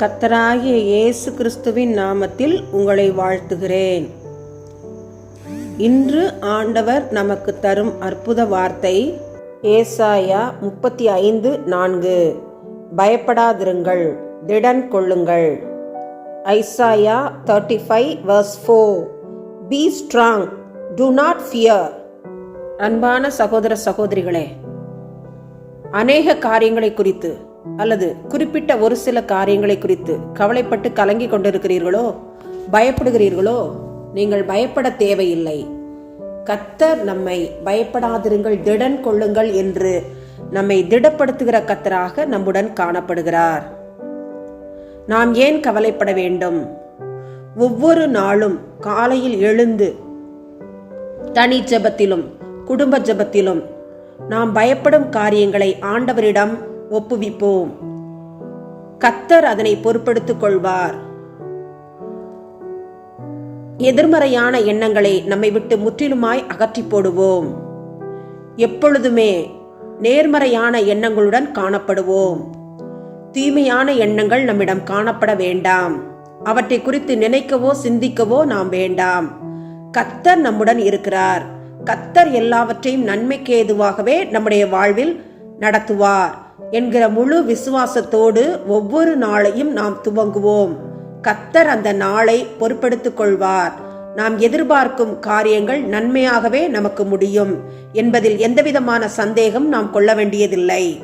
கத்தராகிய இயேசு கிறிஸ்துவின் நாமத்தில் உங்களை வாழ்த்துகிறேன். இன்று ஆண்டவர் நமக்கு தரும் அற்புத வார்த்தை ஏசாயா முப்பத்தி ஐந்து நான்கு. பயப்படாதிருங்கள் திடன் கொள்ளுங்கள். Isaiah thirty five verse four be strong do not fear அன்பான சகோதர சகோதரிகளே அநேக காரியங்களை குறித்து அல்லது குறிப்பிட்ட ஒரு சில காரியங்களை குறித்து கவலைப்பட்டு கலங்கி கொண்டிருக்கிறீர்களோ பயப்படுகிறீர்களோ நீங்கள் பயப்பட தேவையில்லை. கத்தர் நம்மை பயப்படாதிருங்கள் திடன் கொள்ளுங்கள் என்று நம்மை திடப்படுத்துகிற கத்தராக நம்முடன் காணப்படுகிறார். நாம் ஏன் கவலைப்பட வேண்டும்? ஒவ்வொரு நாளும் காலையில் எழுந்து தனி ஜெபத்திலும் குடும்ப ஜெபத்திலும் நாம் பயப்படும் காரியங்களை ஆண்டவரிடம் ஒப்புவிப்போம். கத்தர் அதனை பொறுப்படுத்திக் கொள்வார் எதிர்மறையான எண்ணங்களை நம்மை விட்டு முற்றிலுமாய் அகற்றி போடுவோம். எப்பொழுதுமே நேர்மறையான எண்ணங்களுடன் காணப்படுவோம். தீமையான எண்ணங்கள் நம்மிடம் காணப்பட வேண்டாம். அவற்றை குறித்து நினைக்கவோ சிந்திக்கவோ நாம் வேண்டாம். கத்தர் நம்முடன் இருக்கிறார். கத்தர் எல்லாவற்றையும் நன்மைக்கு ஏதுவாகவே நம்முடைய வாழ்வில் நடத்துவார். என்கிற முழு விசுவாசத்தோடு ஒவ்வொரு நாளையும் நாம் துவங்குவோம். கத்தர் அந்த நாளை பொறுப்படுத்திக் கொள்வார். நாம் எதிர்பார்க்கும் காரியங்கள் நன்மையாகவே நமக்கு முடியும் என்பதில் எந்தவிதமான சந்தேகம் நாம் கொள்ள வேண்டியதில்லை.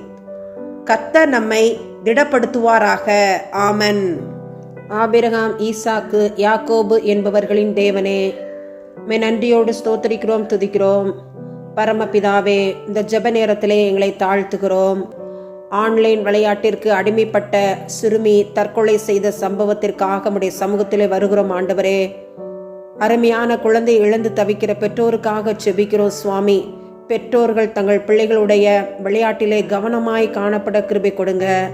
கத்தர் நம்மை திடப்படுத்துவாராக. ஆமன். ஆபிரகாம் ஈசாக்கு யாக்கோபு என்பவர்களின் தேவனே மே நன்றியோடு ஸ்தோத்தரிக்கிறோம் துதிக்கிறோம். பரமபிதாவே இந்த ஜெப நேரத்திலே எங்களை தாழ்த்துகிறோம். ஆன்லைன் விளையாட்டிற்கு அடிமைப்பட்ட சிறுமி தற்கொலை செய்த சம்பவத்திற்காக நம்முடைய சமூகத்திலே வருகிறோம் ஆண்டவரே. அருமையான குழந்தை இழந்து தவிக்கிற பெற்றோருக்காக செபிக்கிறோம் சுவாமி. பெற்றோர்கள் தங்கள் பிள்ளைகளுடைய விளையாட்டிலே கவனமாய் காணப்பட கிருபை கொடுங்க.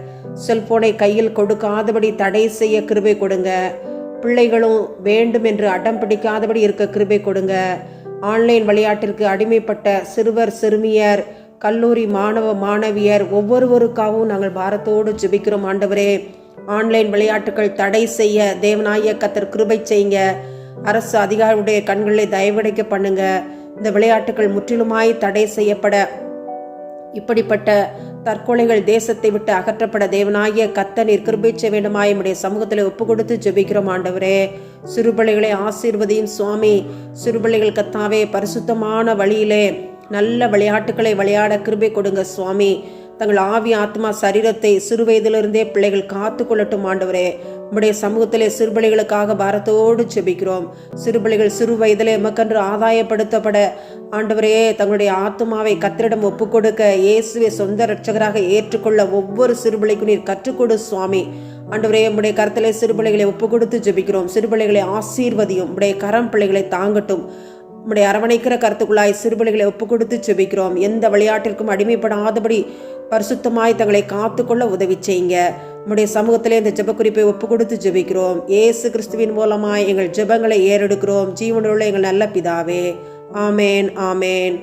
செல்போனை கையில் கொடுக்காதபடி தடை செய்ய கிருபை கொடுங்க. பிள்ளைகளும் வேண்டும் என்று அடம் பிடிக்காதபடி இருக்க கிருபை கொடுங்க. ஆன்லைன் விளையாட்டிற்கு அடிமைப்பட்ட சிறுவர் சிறுமியர் கல்லூரி மாணவ மாணவியர் ஒவ்வொருவருக்காகவும் நாங்கள் பாரத்தோடு ஜெபிக்கிறோம். ஆண்டவரே ஆன்லைன் விளையாட்டுகள் தடை செய்ய தேவநாய கத்தர் கிருபை செய்யுங்க. அரசு அதிகாரியுடைய கண்களை தயவடைக்க பண்ணுங்க. இந்த விளையாட்டுகள் முற்றிலுமாய் தடை செய்யப்பட இப்படிப்பட்ட தற்கொலைகள் தேசத்தை விட்டு அகற்றப்பட தேவனாகிய கத்தனீர் கிருபை செய்ய வேண்டுமாய் நம்முடைய சமூகத்தில் ஒப்பு கொடுத்து ஜெபிக்கிறோம். ஆண்டவரே சிறுபிள்ளைகளை ஆசீர்வதியும் சுவாமி. சிறுபிள்ளைகள் கத்தாவே பரிசுத்தமான வழியிலே நல்ல விளையாட்டுகளை விளையாட கிருபை கொடுங்க சுவாமி. தங்கள் ஆவி ஆத்மா சரீரத்தை சிறு வயதிலிருந்தே பிள்ளைகள் காத்து கொள்ளட்டும் ஆண்டவரே. நம்முடைய சமூகத்திலே சிறுபிள்ளைகளுக்காக பாரத்தோடு செபிக்கிறோம் சிறுபிள்ளைகள் சிறு வயதிலே எமக்கன்று ஆதாயப்படுத்தப்பட ஆண்டவரே தங்களுடைய ஆத்மாவை கத்திரிடம் ஒப்புக் கொடுக்க இயேசுவை சொந்த ரட்சகராக ஏற்றுக்கொள்ள ஒவ்வொரு சிறுபிள்ளைக்கும் நீர் கற்றுக்கொடு சுவாமி. ஆண்டவரே உடைய கருத்திலே சிறுபிள்ளைகளை ஒப்பு கொடுத்து ஜெபிக்கிறோம். சிறுபிள்ளைகளை ஆசீர்வதியும் உடைய கரம் பிள்ளைகளை தாங்கட்டும். உம்முடைய அரவணைக்கிற கருத்துக்குள்ளாய் சிறுபிள்ளைகளை ஒப்பு கொடுத்து செபிக்கிறோம். எந்த விளையாட்டிற்கும் அடிமைப்படாதபடி பரிசுத்தமாய் தங்களை காத்துக்கொள்ள உதவி செய்யுங்க. உம்முடைய சமூகத்திலே இந்த ஜெப குறிப்பை ஒப்பு கொடுத்து ஜெபிக்கிறோம். ஏசு கிறிஸ்துவின் மூலமாய் எங்கள் ஜெபங்களை ஏறெடுக்கிறோம். ஜீவனுள்ள எங்கள் நல்ல பிதாவே. ஆமேன் ஆமேன்.